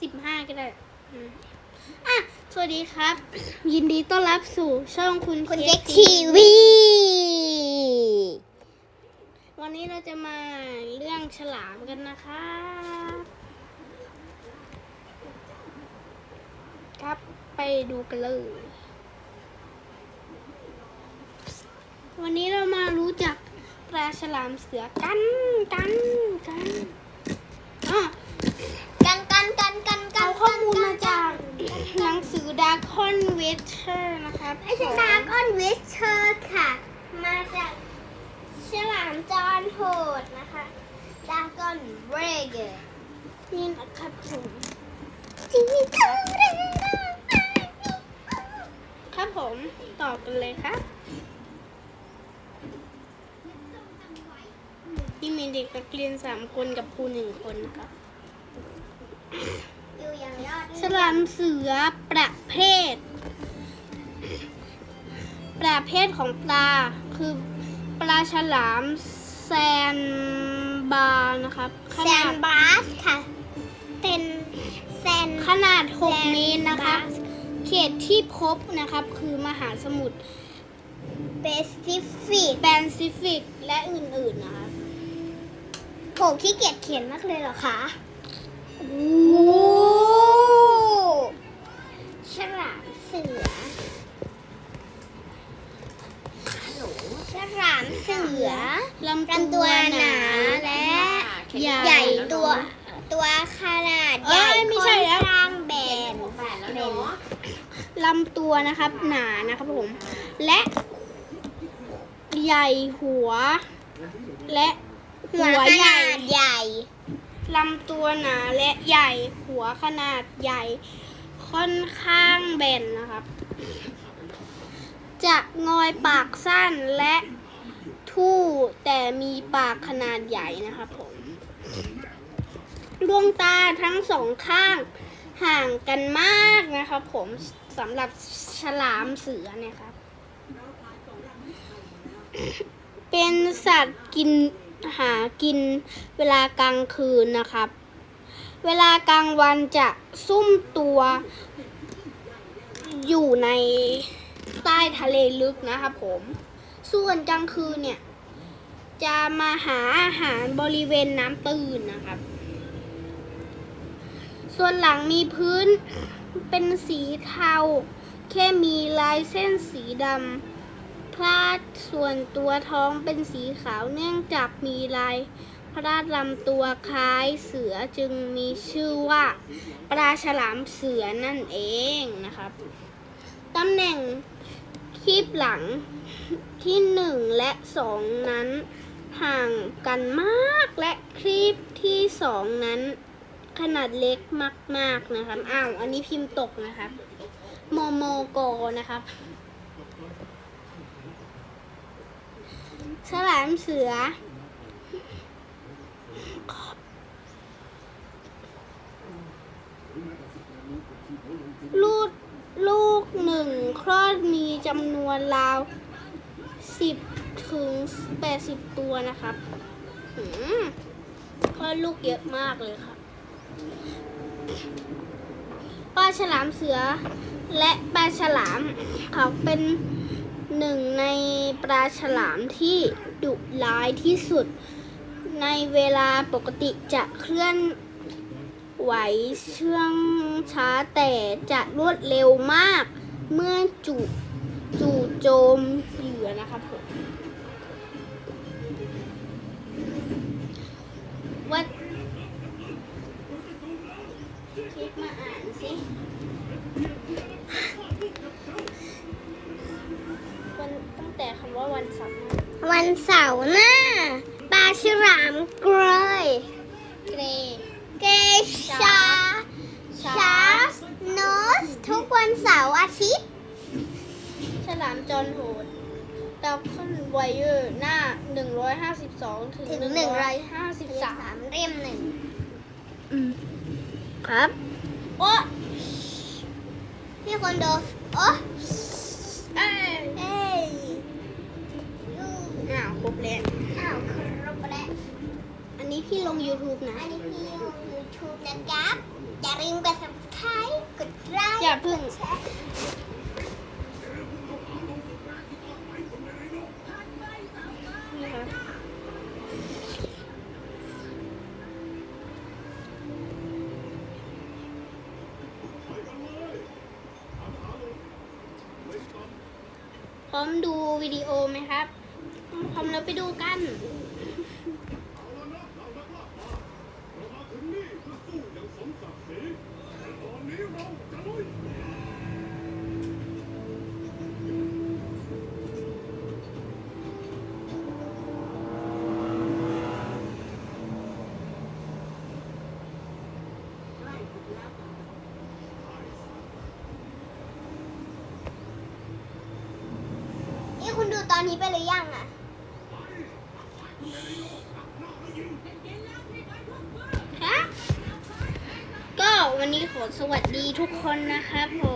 สิบห้าก็ได้อืมอะ สวัสดีครับ ยินดีต้อนรับสู่ช่องคุณคุณค้เจ๊กกทีวี วันนี้เราจะมาเรื่องฉลามกันนะคะ ครับไปดูกันเลย วันนี้เรามารู้จักปลาฉลามเสือกันกันกันอะ กันกันกันกันกั เอา น ข้อมูลมาจากหนังสือ Dark Con w e t e r นะครับไม่ใช่ดาร์กอนวิสเชอร์ค่ะ มาจากฉลามจอนโหดนะคะดาร์กอนเรเกอร์นี่นะครับผมจีเกอร์ครับผมตอบกันเลยครับที่มีเด็กนักเรียนสามคนกับครูหนึ่งคนนะครับ อยู่อย่างยอด ฉ ลามเสือประเภท ประเภทของปลา คือปลาฉลามแซนบาร์นะครับขแซนาดนบาสค่ะเป็นแซน ขนาดแซ6นเมตรนะคะบาสเขตที่พบนะครับ คือมหาสมุทรเปซิฟิกแปซิฟิกและอื่นๆนะครับโหขี้เกียจเขียนมากเลยเหรอคะ โอ้ฉลามเสือฉลามเสือลำลำตัวหนาและใหญ่ใหญ่ตัวตัวขนาดใหญ่เอ้ยไม่ใช่แล้วค่อนข้างแบนแบนลำตัวนะครับ หนานะครับผม และใหญ่หัว และหัวขนาดใหญ่ลำตัวหนาและใหญ่หัวขนาดใหญ่ ค่อนข้างแบนนะครับ จะงอยปากสั้นและทู่แต่มีปากขนาดใหญ่นะครับผมดวงตาทั้งสองข้างห่างกันมากนะครับผมสำหรับฉลามเสือเนี่ยครับ เป็นสัตว์กินหากินเวลากลางคืนนะครับ เวลากลางวันจะซุ่มตัว อยู่ในใต้ทะเลลึกนะครับผม ส่วนกลางคืนเนี่ย จะมาหาอาหารบริเวณน้ำตื้นนะครับ ส่วนหลังมีพื้นเป็นสีเทาแค่มีลายเส้นสีดำพลาดส่วนตัวท้องเป็นสีขาวเนื่องจากมีลาย พลาดลำตัวคล้ายเสือจึงมีชื่อว่า ปลาฉลามเสือนั่นเองนะครับตำแหน่งคีบหลังที่หนึ่งและสองนั้นห่างกันมากและคลิปที่สองนั้น ขนาดเล็กมาก ๆนะครับ อ้าว อันนี้พิมพ์ตกนะครับ โมโมโกนะครับ ฉลามเสือ ลูกลูกหนึ่งคลอดมีจำนวนราวสิบถึงแปดสิบตัวนะครับหืมคลอดลูกเยอะมากเลยครับปลาฉลามเสือและปลาฉลามเขาเป็นหนึ่งในปลาฉลามที่ดุร้ายที่สุด ในเวลาปกติจะเคลื่อน ไหวเชื่องช้าแต่จะรวดเร็วมาก เมื่อจู่จู่โจมเหยื่อนะครับผมว่าคลิปมาอ่านสิวันตั้งแต่คำว่าวันเสาร์หน้าวันเสาร์หน้าปลาฉลามเกรยเกรเก ชาชาร์สโนสทุกวันเสาร์อาทิตย์ ฉลามจอนโหดดาวคอนไวเออร์หน้า 152 ถึง ถึง153สามเล่มหนึ่งครับ โอ้พี่คนดูโอ้เอ้ยเอ้ยยูอ้าวครบแล้ว อ้าวครบแล้ว อั นนนี้พี่ลง YouTube นะ อันนี้พี่ลง YouTube นะครับ อย่าลืมกด subscribe กดไลค์อย่าเพิ่งแชร์นะคะพร้อมดูวิดีโอไหมครับ พร้อมแล้วไปดูกันนี่ คุณดูตอนนี้ไปหรือยังอะฮะก็วันนี้ขอสวัสดีทุกคนนะครับผม